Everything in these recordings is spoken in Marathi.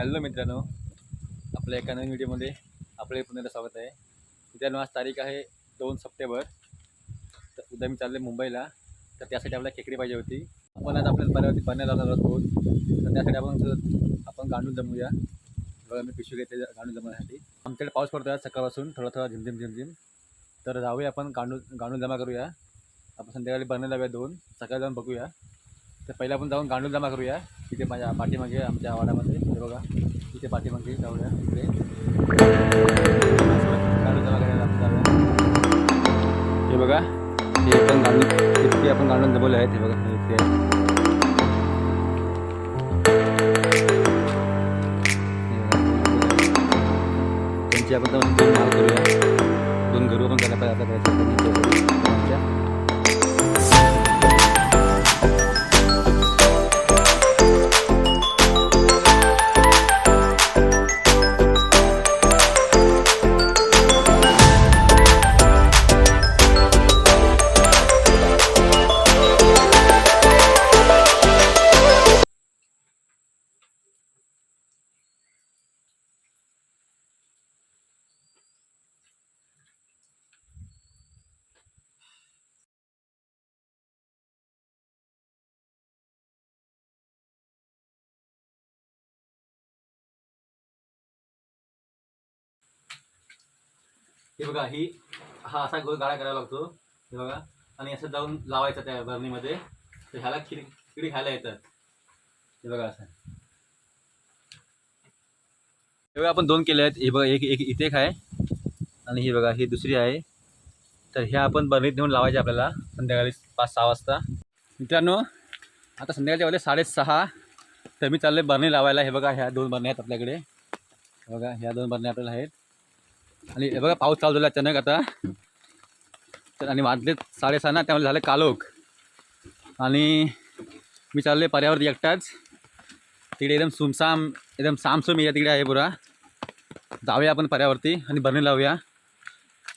हॅलो मित्रांनो आपल्या एका नवीन व्हिडिओमध्ये आपले पुण्याला स्वागत आहे. मित्रांनो आज तारीख आहे दोन सप्टेंबर. तर उद्या मी चालले मुंबईला. तर त्यासाठी आपल्याला खेकडी पाहिजे होती. आपण आज आपल्याला बऱ्यावरती पाण्यात जाणार आहोत. तर त्यासाठी आपण आपण गांडून जमूया. बघा मी पिशवी घेते गांडून जमवण्यासाठी. आमच्याकडे पाऊस पडतो आहे सकाळपासून. थोडा थोडा झिमझिम झिमझिम. तर जाऊया आपण गांडून गांडून जमा करूया. आपण संध्याकाळी बरणं जाऊया दोन. सकाळी जाऊन बघूया. तर पहिला आपण जाऊन गांडून जमा करूया. तिथे माझ्या पाठीमागे आमच्या आवाडामध्ये आहेत बघा. तिथे पाठीमागे जाऊया. तिथे जाऊया हे बघा. हे पण गांडून इतके आपण गांडून जमवले आहेत. हे बघा. इथे त्यांची आपण दोन माल करूया. दोन घरू पण त्याला पाहिजे आता करायचं हे बघा ही हा असा गोल गाळा करावा लागतो. हे बघा आणि असं जाऊन लावायचं त्या बरणीमध्ये. तर ह्याला खिड खिडी खायला येतात. हे बघा असं. हे बघा आपण दोन केले आहेत. हे बघा एक एक इथे एक आहे. आणि ही बघा ही दुसरी आहे. तर ह्या आपण बरणीत नेऊन लावायचे आपल्याला संध्याकाळी पाच सहा वाजता. मित्रांनो आता संध्याकाळच्या वेळेला साडेसहा. तर मी चालले बरणी लावायला. हे बघा ह्या दोन बरण्या आहेत आपल्याकडे. बघा ह्या दोन बरण्या आपल्याला आहेत. आणि हे बघा पाऊस चालू झाला अचानक आता. तर आणि वाजले साडेसहा ना त्यामुळे झाले कालोख. आणि मी चालले पर्यावरती एकटाच. तिकडे एकदम सुमसाम एकदम सामसूम या तिकडे आहे पुरा. जाऊया आपण पर्यावरती आणि बरणी लावूया.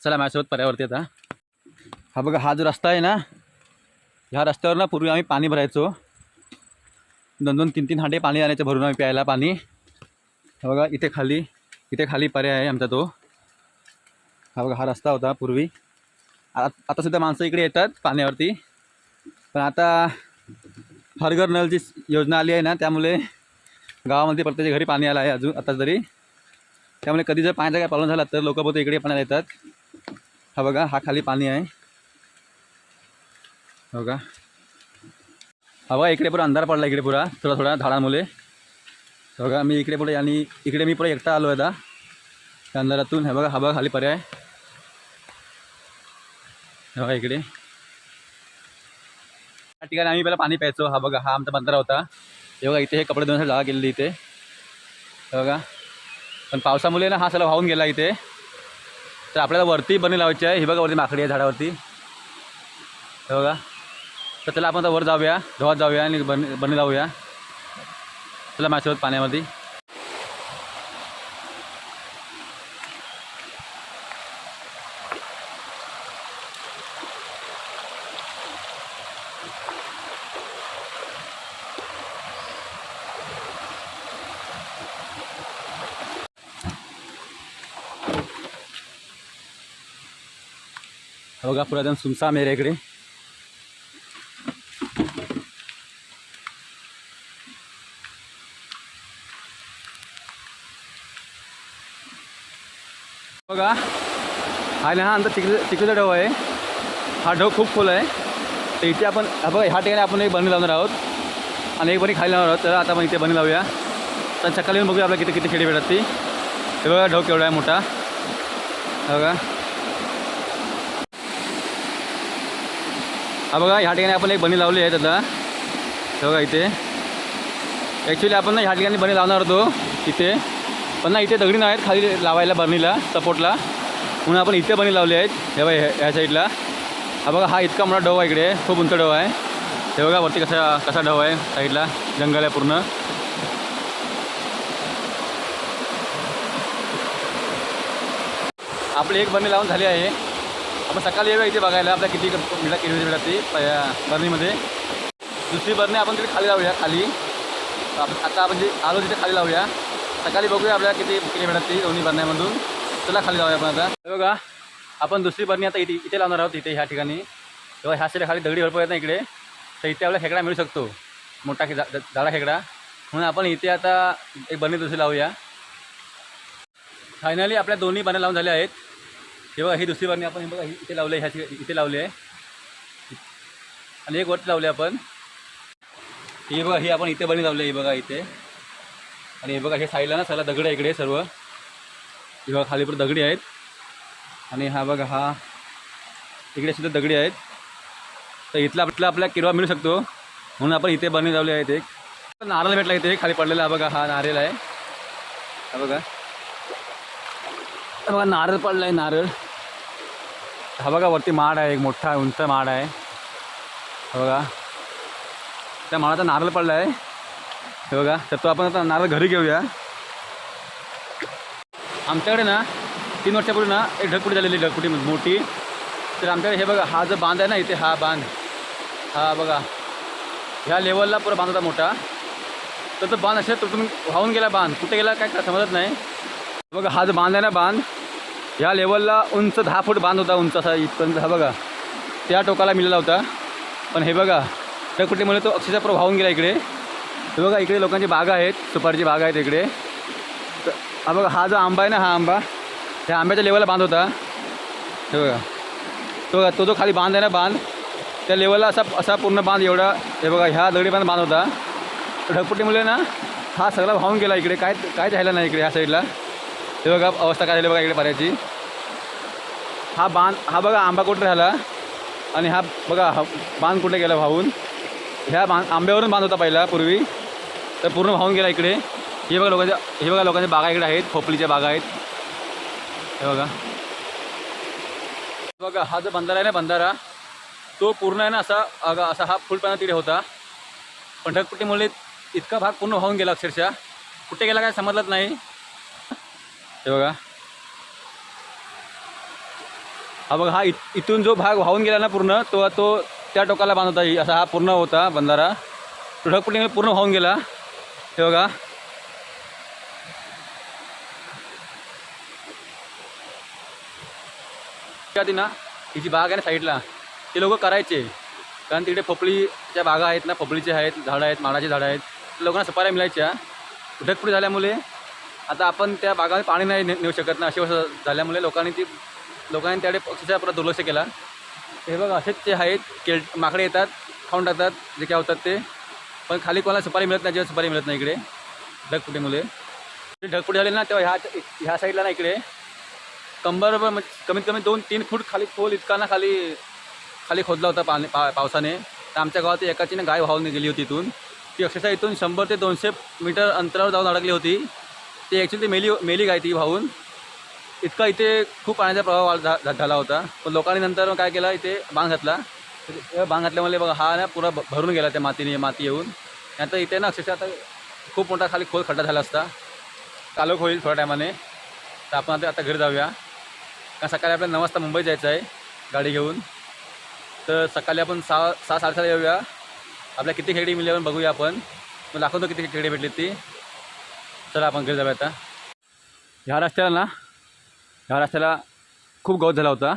चला माझ्यासोबत पर्यावरती आता. हा बघा हा जो रस्ता आहे ना ह्या रस्त्यावर ना पूर्वी आम्ही पाणी भरायचो. दोन दोन तीन तीन हांडे पाणी आणायचं भरून आम्ही प्यायला पाणी. बघा इथे खाली इथे खाली पर्याय आहे आमचा तो. हा बघा हा रस्ता होता पूर्वी. आ- आता सुद्धा माणसं इकडे येतात पाण्यावरती. पण आता हर घर नलची योजना आली आहे ना त्यामुळे गावामध्ये प्रत्येक घरी पाणी आलं आहे अजून आता तरी. त्यामुळे कधी जर पाण्याचा काय प्रॉब्लेम झाला तर लोक बहुतेक इकडे पाण्याला येतात. हा बघा हा खाली पाणी आहे. हो का हा बघा इकडे पुरा अंधार पडला इकडे पुरा थोडा थोडा झाडांमुळे. हो का मी इकडे पुढे आणि इकडे मी पुढे एकटा आलो आहे आता. त्या अंधारातून हे बघा हा बघा खाली पर्याय. बघा इकडे. या ठिकाणी आम्ही पहिला पाणी प्यायचो. हा बघा हा आमचा बंधारा होता. हे बघा इथे हे कपडे धुण्यासाठी जागा गेलेली इथे. बघा. पण पावसामुळे ना हा सगळा वाहून गेला इथे. तर आपल्याला वरती बनी लावायची आहे. हे बघा वरती माकडी आहे झाडावरती. हे बघा. तर चला आपण आता वर जाऊया धुवात जाऊया आणि बनी बनी लावूया. चला माझ्यासोबत पाण्यामध्ये. बघा पुरातन एकदम सुमसाम आहे इकडे. बघा हा ना हा अंतर तिकडे तिकडचा ढव आहे. हा ढव खूप खोल आहे. तर इथे आपण बघा ह्या ठिकाणी आपण एक बनी लावणार आहोत. आणि एक बनी खाली लावणार आहोत. तर आता आपण इथे बनी लावूया. तर सकाळी येऊन बघूया आपल्याला किती किती खेळी भेटतात ती बघा ढव केवढा आहे मोठा. बघा. हा बघा ह्या ठिकाणी आपण एक बनी लावली आहे आता हे बघा इथे. ॲक्च्युली आपण ना ह्या ठिकाणी बनी लावणार होतो इथे. पण ना इथे दगडी नाही आहेत खाली लावायला बर्नीला सपोर्टला म्हणून आपण इथे बनी लावली आहेत. हे बघा ह्या- ह्या साईडला हा बघा हा इतका मोठा डव आहे इकडे. खूप उंच डव आहे. हे बघा वरती कसा कसा डव आहे साईडला जंगल आहे पूर्ण. आपली एक बनी लावून झाली आहे. आपण सकाळी येऊया इथे बघायला. आपल्या किती मिळा किती मिळतात ती? प- बरणीमध्ये दुसरी बरणी आपण तिथे खाली लावूया खाली. आपण आता आपण जे आलो तिथे खाली लावूया. सकाळी बघूया आपल्याला किती किती मिळतात ती दोन्ही बरण्यामधून चला खाली लावूया आपण आता. बघा आपण दुसरी बरणी आता इथे इथे लावणार आहोत इथे ह्या ठिकाणी. तेव्हा ह्या साईडला खाली दगडी भरपूर येत ना इकडे. तर इथे आपल्याला खेकडा मिळू शकतो. मोठा खे झाडा जाडा खेकडा म्हणून आपण इथे आता एक बरणी दुसरी लावूया. फायनली आपल्या दोन्ही बरण्या लावून झाल्या आहेत. हे बघा ही दुसरी वारणी आपण हे बघा ही इथे लावले आहे ह्या इथे लावली आहे. आणि एक वरती लावले आपण. ही बघा ही आपण इथे बरणी लावली आहे ही बघा इथे. आणि हे बघा हे साईडला ना सगळा दगड इकडे सर्व. हे बघा खाली पण दगडी आहेत. आणि हा बघा हा इकडे सुद्धा दगडी आहेत. तर इथला इथला आपल्याला किरवा मिळू शकतो. म्हणून आपण इथे बरणी लावले आहेत एक. नारळ भेटला इथे खाली पडलेला हा बघा हा नारळ आहे. हा बघा. बघा नारळ पडला आहे नारळ. हा बघा वरती माड आहे एक मोठा उंच माड आहे. हा बघा. त्या माडाचा नारळ पडला आहे. हे बघा तर तो आपण आता नारळ घरी घेऊया. आमच्याकडे ना तीन वर्षापूर्वी ना एक ढगपुटी झालेली ढगपुटी मोठी. तर आमच्याकडे हे बघा हा जो बांध आहे ना इथे हा बांध. हा बघा. ह्या लेवलला पुरा बांध होता मोठा. तर तो बांध असे तुटून वाहून गेला बांध. कुठे गेला काय समजत नाही. बघा हा जो बांध आहे ना बांध ह्या लेवलला उंच दहा फूट बांध होता उंच असा इथपर्यंत. हा बघा. त्या टोकाला मिळाला होता. पण हे बघा. ढगपुटीमुळे तो अक्षरशः पुरा वाहून गेला इकडे. हे बघा इकडे लोकांची बाग आहेत. सुपारीची बाग आहेत इकडे. तर हा बघा हा जो आंबा आहे ना हा आंबा. त्या आंब्याच्या लेवलला बांध होता. हे बघा. तो बघा तो जो खाली बांध आहे ना बांध. त्या लेवलला असा असा पूर्ण बांध एवढा. हे बघा ह्या दगडी बांध बांध होता. ढगपुटीमुळे ना हा सगळा वाहून गेला इकडे. काय काय राहिला नाही इकडे ह्या साईडला. हे बघा अवस्था काय झाली बघा इकडे पाण्याची. हा बांध हा बघा आंबा कुठे राहिला? आणि हा बघा हा बांध कुठे गेला वाहून ह्या बांध आंब्यावरून बांध होता पहिला पूर्वी. तर पूर्ण वाहून गेला इकडे. हे बघा लोकांच्या हे बघा लोकांच्या बागा इकडे आहेत खोपलीच्या बागा आहेत. हे बघा. बघा हा जो बंधारा आहे ना बंधारा तो पूर्ण आहे ना असा असा हा फुलपणा तिकडे होता. पण ढगपुटीमुळे इतका भाग पूर्ण वाहून गेला अक्षरशः. कुठे गेला काय समजलंच नाही. हे बघा. हा बघा हा इत इथून जो भाग वाहून गेला ना पूर्ण तो तो त्या टोकाला बांध येईल असा हा पूर्ण होता बंधारा. तो ढगपुटीमुळे पूर्ण वाहून गेला. हे बघा. आधी ना ही जी बाग आहे ना साईडला ते लोक करायचे. कारण तिकडे पोपळीच्या बागा आहेत ना पोपळीचे आहेत झाडं आहेत माडाचे झाडं आहेत. लोकांना सफाऱ्या मिळायच्या. ढगपुडी झाल्यामुळे आता आपण त्या बागामध्ये पाणी नाही ने- नेऊ शकत ना. अशी वर्ष झाल्यामुळे लोकांनी ती लोकांनी त्याकडे पक्षीचा परत दुर्लक्ष केला. हे बघा असेच ते आहेत. केळ माकडे येतात खाऊन टाकतात जे काय होतात ते. पण खाली कोणाला सुपारी मिळत नाही जेव्हा सुपारी मिळत नाही इकडे. ढगपुटीमुळे ते ढगपुटी झाली ना तेव्हा ह्या ह्या साईडला ना इकडे. कंबर म्हणजे कमीत कमी दोन तीन फूट खाली खोल इतका ना खाली खाली खोदला होता पाणी पा पावसाने. तर आमच्या गावात एकाची ना गाय वाहून गेली होती इथून. ती अक्षरशः इथून शंभर ते दोनशे मीटर अंतरावर जाऊन अडकली होती. ती ॲक्च्युली ते मेली मेली गाय ती वाहून इतका इथे खूप पाण्याचा प्रभाव झा- झाला होता. पण लोकांनी नंतर काय केलं इथे बांग घातला. बांग घातल्यामुळे बघा हा ना पुरा भ- भरून गेला त्या मातीने माती येऊन. आता इथे ना अक्षरशः आता खूप मोठा खाली खोल खड्डा झाला असता. चालू होईल थोड्या टायमाने. तर आपण आता आता घरी जाऊया. कारण सकाळी आपल्याला नऊ वाजता मुंबईत जायचं आहे गाडी घेऊन. तर सकाळी आपण सहा सहा साडेसहा येऊया. आपल्या किती खेडी मिळेल आपण बघूया आपण. मग दाखवतो किती खेडी भेटली ती. चला आपण घरी जाऊया आता ह्या रस्त्याला ना ह्या रस्त्याला खूप गवत झाला होता.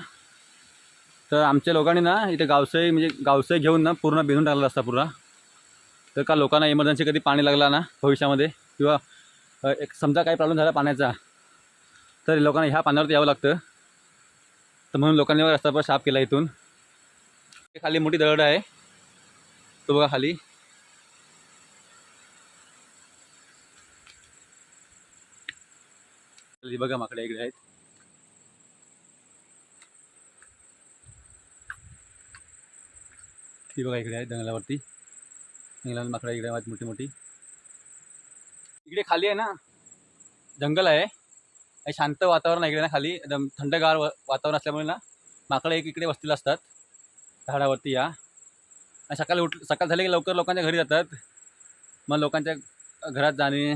तर आमच्या लोकांनी ना इथे गावसाई म्हणजे गावसाई घेऊन ना पूर्ण भिजून टाकला असता पूर्ण. तर का लोकांना इमर्जन्सी कधी पाणी लागला ना भविष्यामध्ये किंवा एक समजा काही प्रॉब्लेम झाला पाण्याचा तर लोकांना ह्या पाण्यावरती यावं लागतं. तर म्हणून लोकांनी बघा रस्ता पण साफ केला इथून. खाली मोठी दगड आहे. तो बघा खाली. खाली बघा माकडे इकडे आहेत. ती बघा इकडे आहेत जंगलावरती जंगलावर माकडं इकडे आहेत मोठी मोठी. इकडे खाली आहे ना जंगल आहे. शांत वातावरण आहे इकडे ना खाली. एकदम थंडगार वातावरण असल्यामुळे ना माकडं एक इकडे वस्तीला असतात. झाडावरती या. आणि सकाळी उठ सकाळ झाले की लवकर लोकांच्या घरी जातात. मग लोकांच्या घरात जाणे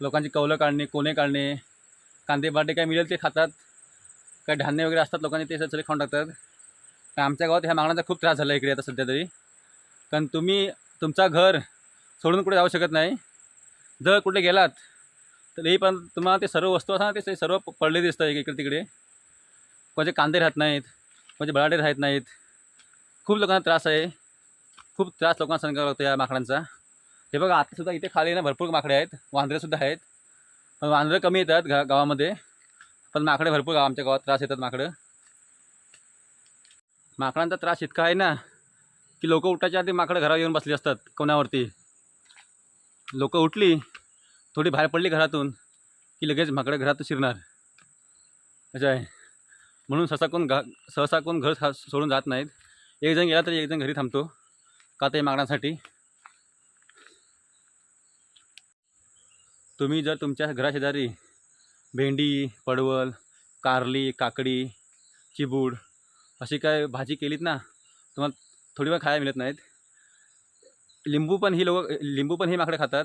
लोकांची कौलं काढणे कोणे काढणे कांदे बाटे काय मिळेल ते खातात. काय धान्य वगैरे असतात लोकांनी ते सगळे खाऊन टाकतात. तर आमच्या गावात ह्या मागण्याचा खूप त्रास झाला इकडे आता सध्या तरी. कारण तुम्ही तुमचा घर सोडून कुठे जाऊ शकत नाही. जर कुठे गेलात तरी पण तुम्हाला ते सर्व वस्तू असतात ते सर्व पडले दिसतं आहे इकडे तिकडे. कोणाचे कांदे राहत नाहीत कोणाचे बळाटे राहत नाहीत. खूप लोकांना त्रास आहे. खूप त्रास लोकांना सांगावा लागतो या माकडांचा हे बघा आतासुद्धा इथे खाली ना भरपूर माकडे आहेत वांद्रेसुद्धा आहेत. पण कमी येतात गा गावामध्ये पण माकडे भरपूर गाव आमच्या गावात त्रास येतात माकडं. माकडांचा त्रास इतका आहे ना की लोकं उठायच्या आधी माकडं घरावर येऊन बसली असतात कोणावरती. लोकं उठली थोडी बाहेर पडली घरातून की लगेच माकडं घरात शिरणार. असं आहे. म्हणून सहसा कोण घा सहसा कोण घर सोडून जात नाहीत. एक जण गेला तरी एक जण घरी थांबतो का ते मागण्यासाठी तुम्ही जर तुमच्या घराशेजारी भेंडी पडवल कारली काकडी चिबूड अशी काय भाजी केलीत ना तुम्हाला थोडी वेळ खायला मिळत नाहीत. लिंबू पण ही लोक लिंबू पण ही माकडे खातात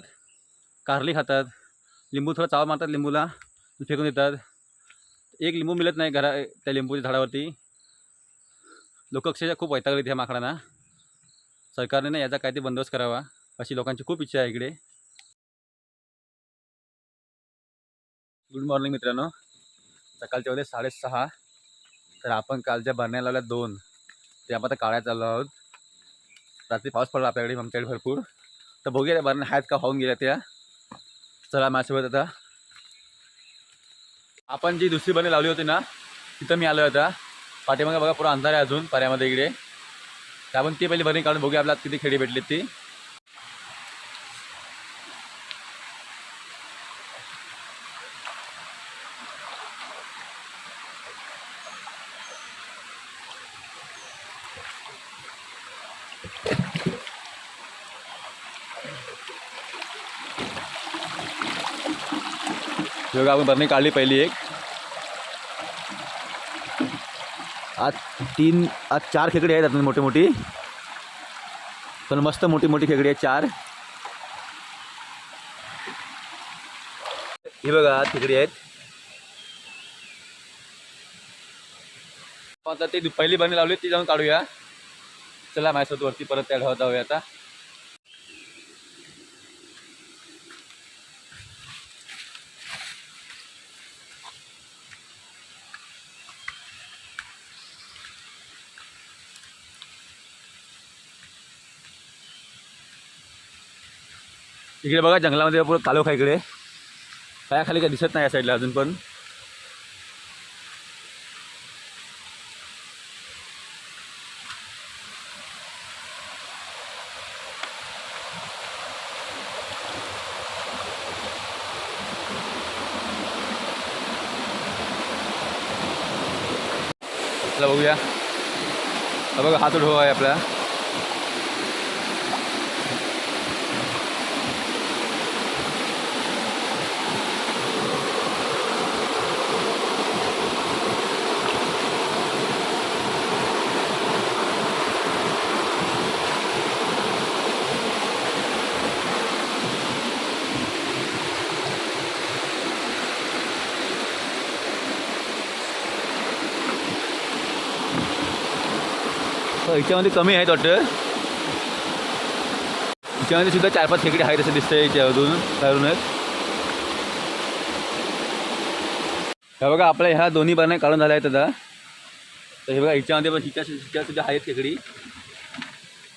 कारली खातात लिंबू थोडा चावा मारतात लिंबूला फेकून देतात. एक लिंबू मिळत नाही घरा त्या लिंबूच्या झाडावरती. लोक अक्षरशः खूप वैतागले ह्या माकडांना. सरकारने ना याचा काहीतरी बंदोबस्त करावा अशी लोकांची खूप इच्छा आहे इकडे. गुड मॉर्निंग मित्रांनो. सकाळच्या वेळेस साडेसहा तर आपण कालच्या भरण्या लावल्या दोन. ते आपण आता काढायला चाललो आहोत. रात्री पाऊस पडला आपल्याकडे आमच्याकडे भरपूर. तर बघूया त्या भरण्या आहेत का होऊन गेल्या त्या. चला माझ्यासोबत आता. आपण जी दुसरी बरणी लावली होती ना तिथं मी आलो होता पाठीमागे बघा पुरा अंधार आहे अजून पाऱ्यामध्ये इकडे. तर आपण ती पहिली बरणी काढून बघूया आपल्याला किती खेडी भेटली ती. आपण बरणी काढली पहिली एक. आज तीन आज चार खेकडे आहेत आपण मोठी मोठी पण मस्त मोठी मोठी खेकडी आहेत चार. ही बघा खेकडी आहेत. आता ती पहिली बरणी लावली ती जाऊन काढूया. चला माझ्यासोबत वरती परत त्या ढवात जाऊया आता. इकडे बघा जंगलामध्ये पूर्ण तालुका इकडे. इकडे पायाखाली काय दिसत नाही या साईडला अजून पण. चला बघूया. हा बघा हात ढो हो आहे आपला. याच्यामध्ये कमी आहेत वाटतं. याच्यामध्ये सुद्धा चार पाच खेकडे आहेत असं दिसतंय याच्यामधून काढूनच हे बघा आपल्या ह्या दोन्ही बरण्या काढून झाल्या आहेत आता. तर हे बघा हिच्यामध्ये पण हिच्या हिच्या सुद्धा आहेत खेकडी.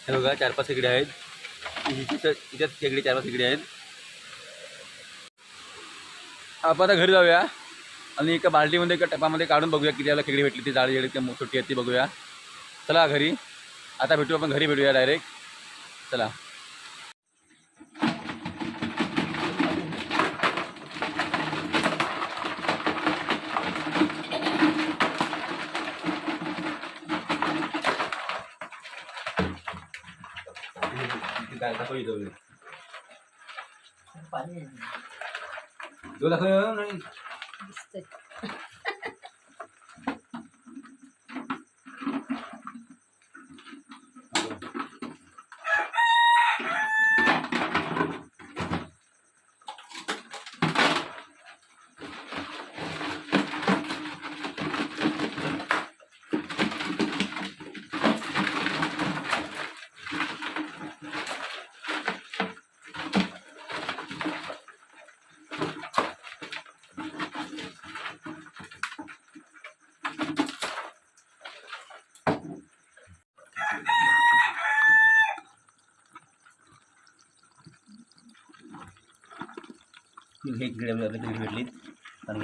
हे बघा चार पाच खेकडे आहेत. हिच्या हिच्यात खेकडी चार पाच खेकडी आहेत. आपण आता घरी जाऊया. आणि एका बाल्टीमध्ये एका टपामध्ये काढून बघूया किती आपल्याला खेकडी भेटली ती जाळी जेडी किंवा छोटी आहेत ती बघूया. चला घरी. आता भेटू आपण घरी भेटूया डायरेक्ट चला. पाणी तो दाखव. नाही दिसतंय. हे किडे भेटली भेटली कारण